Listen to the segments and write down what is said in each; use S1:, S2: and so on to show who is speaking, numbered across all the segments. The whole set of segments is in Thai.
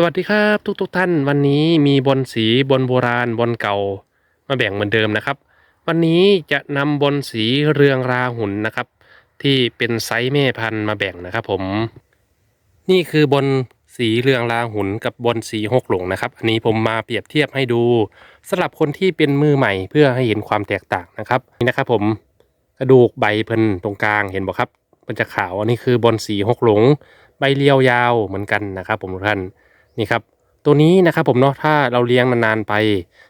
S1: สวัสดีครับทุกทุกๆท่านวันนี้มีบอลสีบอลโบราณบอลเก่ามาแบ่งเหมือนเดิมนะครับ วันนี้จะนำบอลสีเรืองราหุ่นนะครับ ที่เป็นไซส์แม่พันธุ์มาแบ่งนะครับ ผม นี่คือบอลสีเรืองราหุ่นกับบอลสีหกหลงนะครับ อันนี้ผมมาเปรียบเทียบให้ดูสำหรับคนที่เป็นมือใหม่เพื่อให้เห็นความแตกต่างนะครับนี่นะครับ ผมกระดูกใบเพิ่นตรงกลางเห็นบ่ครับ มันจะขาวอันนี้คือบอลสีหกหลง ใบเรียวยาวเหมือนกันนะครับ ผมทุกท่าน นี่ครับ ตัวนี้นะครับผมเนาะถ้าเราเลี้ยงนานๆไป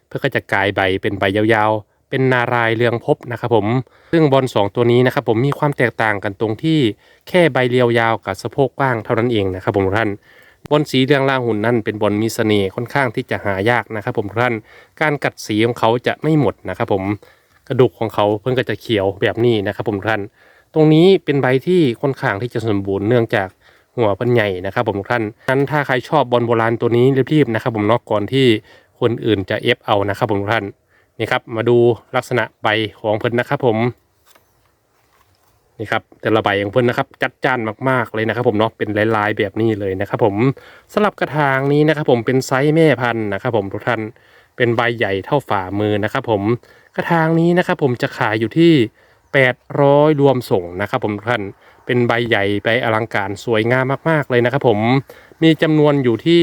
S1: เพื่อก็จะกลายใบเป็นใบยาวๆ เป็นนารายเรืองพบนะครับผมซึ่งบอลสองตัวนี้นะครับผมมีความแตกต่างกันตรงที่แค่ใบเรียวยาวกับสะโพกกว้างเท่านั้นเองนะครับผมท่านบอลสีเรืองลางหุ่นนั่นเป็นบอลมีเสน่ห์ค่อนข้างที่จะหายากนะครับผมท่านการกัดสีของเขาจะไม่หมดนะครับผมกระดูกของเขาเพิ่งก็จะเขียวแบบนี้นะครับผมท่าน ตรงนี้เป็นใบที่ค่อนข้างที่จะสมบูรณ์เนื่องจาก หัวเพันใหญ่นะครับผมทุกท่านนั้นถ้าใครชอบบอลโบราณตัวนี้รีบๆนะครับผมนอกก่อนที่คนอื่นจะเอฟเอานะครับผมทุกท่านนี่ครับมาดูลักษณะใบของเพิ่นนะครับผมนี่ครับแต่ละใบของเพิ่นนะครับจัดจ้านมากๆเลยนะครับ ผมเนาะเป็นลายๆแบบนี้เลยนะครับ ผมสลับกระถางนี้นะครับ ผมเป็นไซส์แม่พันธุ์นะครับ ผมทุกท่านเป็นใบใหญ่เท่าฝ่ามือนะครับ ผมกระถางนี้นะครับ ผมจะขายอยู่ที่ 800 รวมส่งนะครับ ผมทุกท่าน เป็นใบใหญ่ใบอลังการสวยงามมาก ๆ เลยนะครับ ผมมีจำนวนอยู่ที่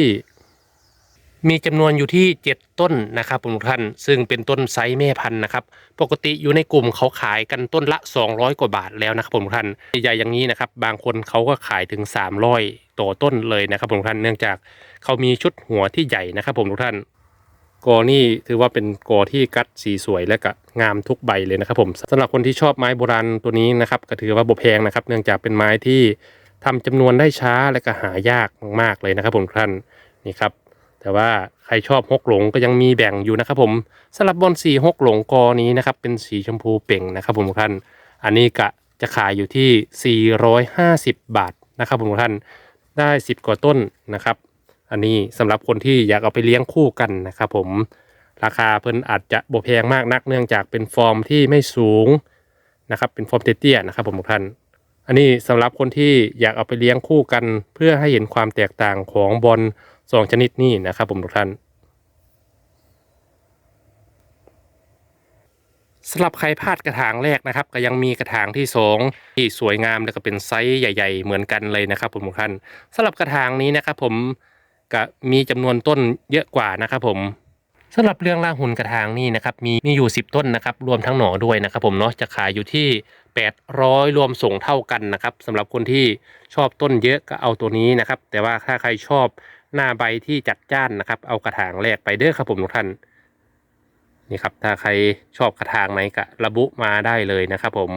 S1: มีจำนวนอยู่ที่ 7 ต้นนะครับผมทุกท่าน ซึ่งเป็นต้นไซส์แม่พันธุ์นะครับ ปกติอยู่ในกลุ่มเขาขายกันต้นละ 200 กว่าบาทแล้วนะครับผมทุกท่านใหญ่อย่างนี้นะครับ บางคนเขาก็ขายถึง 300ต่อต้นเลยนะครับผมทุกท่านเนื่องจากเขามีชุดหัวที่ใหญ่นะครับผมทุกท่าน กอนี่ถือว่าเป็นกอที่กัดสีสวยและก็งามทุกใบเลยนะครับผมสำหรับคนที่ชอบไม้โบราณตัวนี้นะครับก็ถือว่าบ่แพงนะครับ เนื่องจากเป็นไม้ที่ทำจำนวนได้ช้าและก็หายากมากๆเลยนะครับผมท่านนี่ครับแต่ว่าใครชอบฮกหลงก็ยังมีแบ่งอยู่นะครับผมสำหรับบอลสีฮกหลงกอนี้นะครับเป็นสีชมพูเป่งนะครับผมท่าน อันนี้กะจะขายอยู่ที่ 450 บาทนะครับผมท่านได้ 10กว่าต้นนะครับ อันนี้สำหรับคนที่อยากเอาไปเลี้ยงคู่กันนะครับผมราคาเพิ่นอาจจะบ่แพงมากนัก เนื่องจากเป็นฟอร์มที่ไม่สูงนะครับ เป็นฟอร์มเตี้ยๆนะครับผมทุกท่าน อันนี้สำหรับคนที่อยากเอาไปเลี้ยงคู่กัน เพื่อให้เห็นความแตกต่างของบอลสองชนิดนี้นะครับผมทุกท่านสำหรับใครพลาดกระถางแรกนะครับ ก็ยังมีกระถางที่สองที่สวยงามแล้วก็เป็นไซส์ใหญ่ ๆ เหมือนกันเลยนะครับผมทุกท่านสำหรับกระถางนี้นะครับผม ก็มีจำนวนต้นเยอะกว่านะครับผมสำหรับเรื่องล่างหุ่นกระถางนี่นะครับมีมีอยู่ 10 ต้นนะครับรวมทั้งหน่อด้วยนะครับผมเนาะจะขายอยู่ที่ 800 รวมส่งเท่ากันนะครับสำหรับคนที่ชอบต้นเยอะก็เอาตัวนี้นะครับ แต่ว่าถ้าใครชอบหน้าใบที่จัดจ้านนะครับ เอากระถางแรกไปเด้อครับผมทุกท่านนี่ครับถ้าใครชอบกระถางไหนก็ระบุมาได้เลยนะครับผม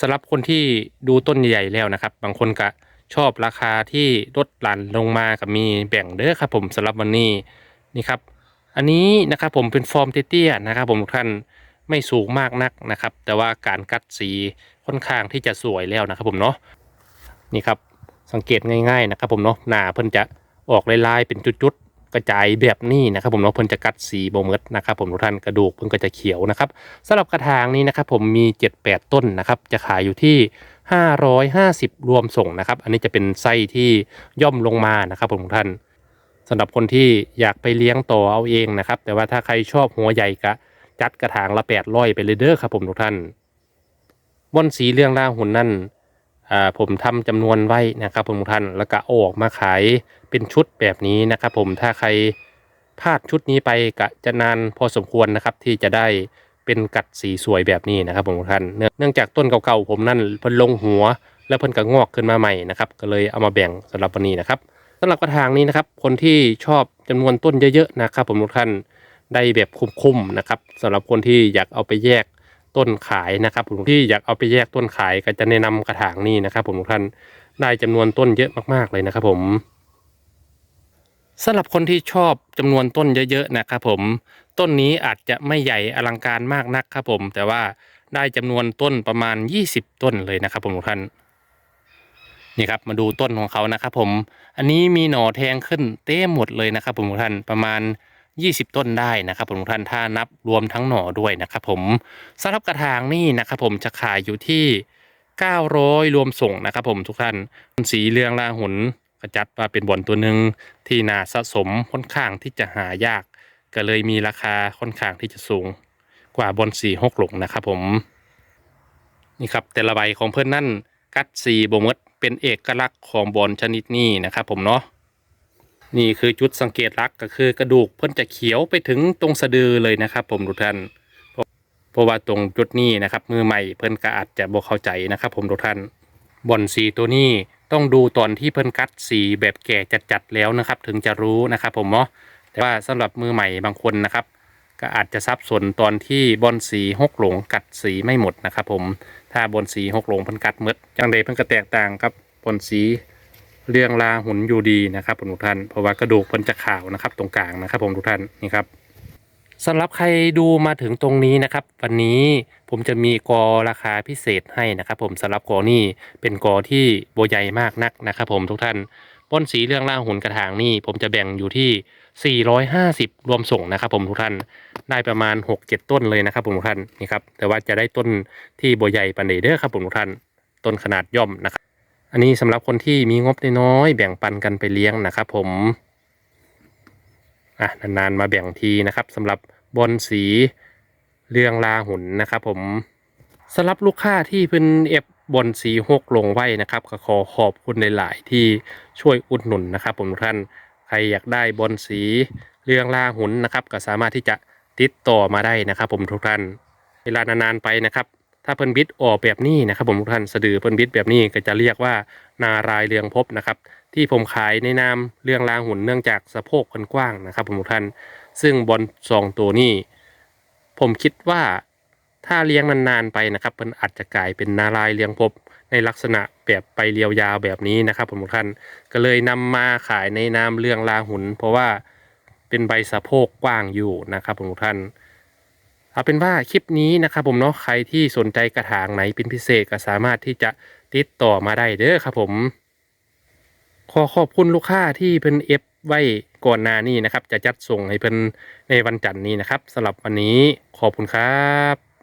S1: สำหรับคนที่ดูต้นใหญ่แล้วนะครับ บางคนก็ ชอบราคาที่ลดหลั่นลงมากับมีแบ่งเด้อครับผมสำหรับวันนี้นี่ครับ อันนี้นะครับผมเป็นฟอร์มเตี้ยๆนะครับ ผมทุกท่านไม่สูงมากนักนะครับ แต่ว่าการกัดสีค่อนข้างที่จะสวยแล้วนะครับผมเนาะนี่ครับสังเกตง่ายๆนะครับผมเนาะหน้าเพิ่นจะออกลายๆเป็นจุดๆกระจายแบบนี้นะครับ ผมเนาะเพิ่นจะกัดสีโบเมดนะครับผมทุกท่านกระดูกเพิ่นก็จะเขียวนะครับสำหรับกระถางนี้นะครับ ผมมี 7-8 ต้นนะครับ จะขายอยู่ที่ 550 รวมส่งนะครับ อันนี้จะเป็นไส้ที่ย่อมลงมานะครับผมทุกท่านสำหรับคนที่อยากไปเลี้ยงต่อเอาเองนะครับ แต่ว่าถ้าใครชอบหัวใหญ่ก็จัดกระถางละ800ไปเลยเด้อครับผมทุกท่านบอนสีเรื่องล่างหุ่นนั่นอ่าผมทำจำนวนไว้นะครับผมทุกท่านแล้วก็อออกมาขายเป็นชุดแบบนี้นะครับ ผมถ้าใครพลาดชุดนี้ไปกะจะนานพอสมควรนะครับที่จะได้ เป็นกัดสีสวยแบบนี้นะครับผมทุกท่านเนื่องจากต้นเก่าๆผมนั่นเพิ่นลงหัว แล้วเพิ่นก็งอกขึ้นมาใหม่นะครับก็เลยเอามาแบ่งสำหรับวันนี้นะครับสำหรับกระถางนี้นะครับ คนที่ชอบจำนวนต้นเยอะๆนะครับผมทุกท่านได้แบบคุ้มๆนะครับสำหรับคนที่อยากเอาไปแยกต้นขายนะครับผมที่อยากเอาไปแยกต้นขายก็จะแนะนำกระถางนี้นะครับผมทุกท่านได้จำนวนต้นเยอะมากๆเลยนะครับผม สำหรับคนที่ชอบจำนวนต้นเยอะๆนะครับผมต้นนี้อาจจะไม่ใหญ่อลังการมากนักครับผม แต่ว่าได้จำนวนต้นประมาณ 20 ต้นเลยนะครับผมทุกท่านนี่ครับมาดูต้นของเขานะครับผมอันนี้มีหน่อแทงขึ้นเต็มหมดเลยนะครับผมทุกท่านประมาณ 20 ต้นได้นะครับผมทุกท่านถ้านับรวมทั้งหน่อด้วยนะครับผมสำหรับกระถางนี่นะครับผมจะขายอยู่ที่ 900 รวมส่งนะครับผมทุกท่านสีเรืองลาหุน ก็จัดว่าเป็นบอลตัวหนึ่งที่น่าสะสมค่อนข้างที่จะหายาก ก็เลยมีราคาค่อนข้างที่จะสูงกว่าบอลสีหกหลงนะครับผม นี่ครับแต่ละใบของเพื่อนนั่นกัดสีบมดเป็นเอกลักษณ์ของบอลชนิดนี้นะครับผมเนาะนี่คือจุดสังเกตลักษณ์ก็คือกระดูกเพิ่นจะเขียวไปถึงตรงสะดือเลยนะครับผมทุกท่านเพราะว่าตรงจุดนี้นะครับมือใหม่เพิ่นก็อาจจะบ่เข้าใจนะครับผมทุกท่านบอลสีตัวนี้ ต้องดูตอนที่เพิ่นกัดสีแบบแก่จัดๆแล้วนะครับ ถึงจะรู้นะครับ ผมเนาะแต่ว่าสำหรับมือใหม่บางคนนะครับ ก็อาจจะสับสนตอนที่บอลสีหกหลงกัดสีไม่หมดนะครับ ผมถ้าบอลสีหกหลงเพิ่นกัดหมดจังใดเพิ่นก็แตกต่างกับบอลสีเรียงลาหุนอยู่ดีนะครับผมทุกท่านเพราะว่ากระดูกเพิ่นจะขาวนะครับ ตรงกลางนะครับ ผมทุกท่านนี่ครับ สำหรับใครดูมาถึงตรงนี้นะครับ วันนี้ผมจะมีกอราคาพิเศษให้นะครับ ผมสำหรับกอนี่เป็นกอที่โบใหญ่มากนักนะครับ ผมทุกท่านบอลสีเรื่องล่าหุ่นกระถางนี่ผมจะแบ่งอยู่ที่ 450 รวมส่งนะครับ ผมทุกท่านได้ประมาณ 6-7 ต้นเลยนะครับ ผมทุกท่านนี่ครับแต่ว่าจะได้ต้นที่โบใหญ่ปันเดเดอร์ครับ ผมทุกท่านต้นขนาดย่อมนะครับ อันนี้สำหรับคนที่มีงบน้อยแบ่งปันกันไปเลี้ยงนะครับ ผม อะนานๆมาแบ่งทีนะครับสำหรับบอลสีเรืองลาหุนนะครับ ผมสำหรับลูกค้าที่เพิ่นเอฟบอลสีหกลงไว้นะครับก็ขอขอบคุณหลาย ๆ ที่ช่วยอุดหนุนนะครับ ผมทุกท่านใครอยากได้บอลสีเรืองลาหุนนะครับ ก็สามารถที่จะติดต่อมาได้นะครับ ผมทุกท่านเวลานานๆไปนะครับ ถ้าเพิ่นบิดออกแบบนี้นะครับ ผมทุกท่านสะดือเพิ่นบิดแบบนี้ก็จะเรียกว่านารายเรืองพบนะครับ ที่ผมขายในนามเรื่องรางหุ่นเนื่องจากสะโพกเพิ่นกว้างนะครับ ผมทุกท่านซึ่งบอลสองตัวนี้ ผมคิดว่าถ้าเลี้ยงนานๆไปนะครับเพิ่นอาจจะกลายเป็นนารายเรืองพบในลักษณะแบบไปเรียวยาวแบบนี้นะครับผมทุกท่านก็เลยนำมาขายในนามเรื่องลาหุน เพราะว่าเป็นใบสะโพกกว้างอยู่นะครับผมทุกท่าน เอาเป็นว่าคลิปนี้นะครับผมเนาะใครที่สนใจกระถางไหนเป็นพิเศษก็สามารถที่จะติดต่อมาได้เด้อครับผมขอขอบคุณลูกค้าที่เพิ่นเอฟไว้ก่อนหน้านี้นะครับ จะจัดส่งให้เพิ่นในวันจันทร์นี้นะครับสำหรับวันนี้ขอบคุณครับ